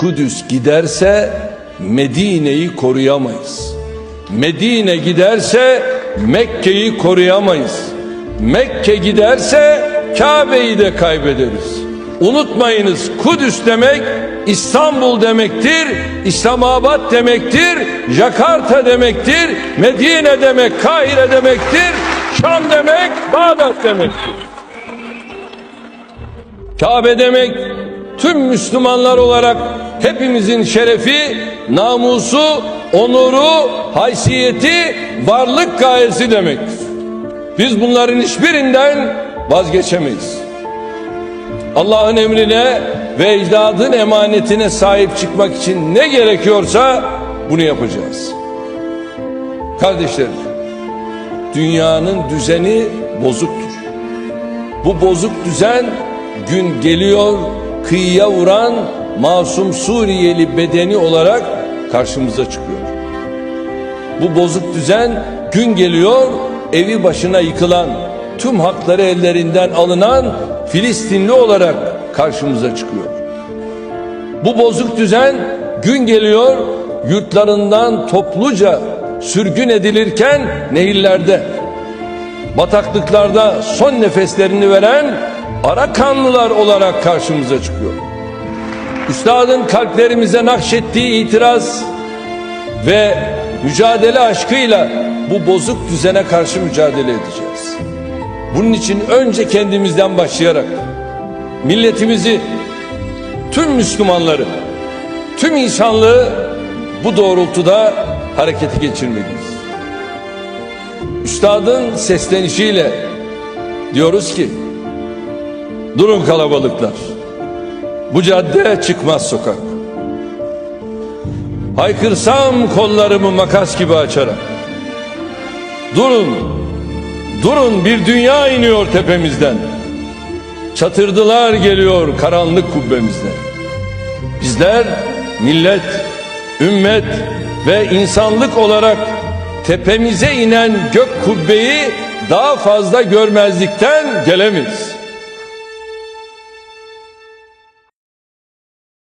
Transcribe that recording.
Kudüs giderse Medine'yi koruyamayız. Medine giderse Mekke'yi koruyamayız. Mekke giderse Kabe'yi de kaybederiz. Unutmayınız Kudüs demek İstanbul demektir, İslamabad demektir, Jakarta demektir, Medine demek, Kahire demektir, Şam demek, Bağdat demektir. Kabe demek tüm Müslümanlar olarak hepimizin şerefi, namusu, onuru, haysiyeti, varlık gayesi demektir. Biz bunların hiçbirinden vazgeçemeyiz. Allah'ın emrine ve ecdadın emanetine sahip çıkmak için ne gerekiyorsa bunu yapacağız. Kardeşlerim, dünyanın düzeni bozuktur. Bu bozuk düzen gün geliyor kıyıya vuran masum Suriyeli bedeni olarak karşımıza çıkıyor. Bu bozuk düzen gün geliyor evi başına yıkılan tüm hakları ellerinden alınan Filistinli olarak karşımıza çıkıyor. Bu bozuk düzen gün geliyor yurtlarından topluca sürgün edilirken nehirlerde bataklıklarda son nefeslerini veren Arakanlılar olarak karşımıza çıkıyor. Üstadın kalplerimize nakşettiği itiraz ve mücadele aşkıyla bu bozuk düzene karşı mücadele edeceğiz. Bunun için önce kendimizden başlayarak milletimizi, tüm Müslümanları, tüm insanlığı bu doğrultuda harekete geçirmeliyiz. Üstadın seslenişiyle diyoruz ki durun kalabalıklar bu cadde çıkmaz sokak. Haykırsam kollarımı makas gibi açarak. Durun durun bir dünya iniyor tepemizden. Çatırdılar geliyor karanlık kubbemizden. Bizler millet ümmet ve insanlık olarak tepemize inen gök kubbeyi daha fazla görmezlikten gelemeyiz.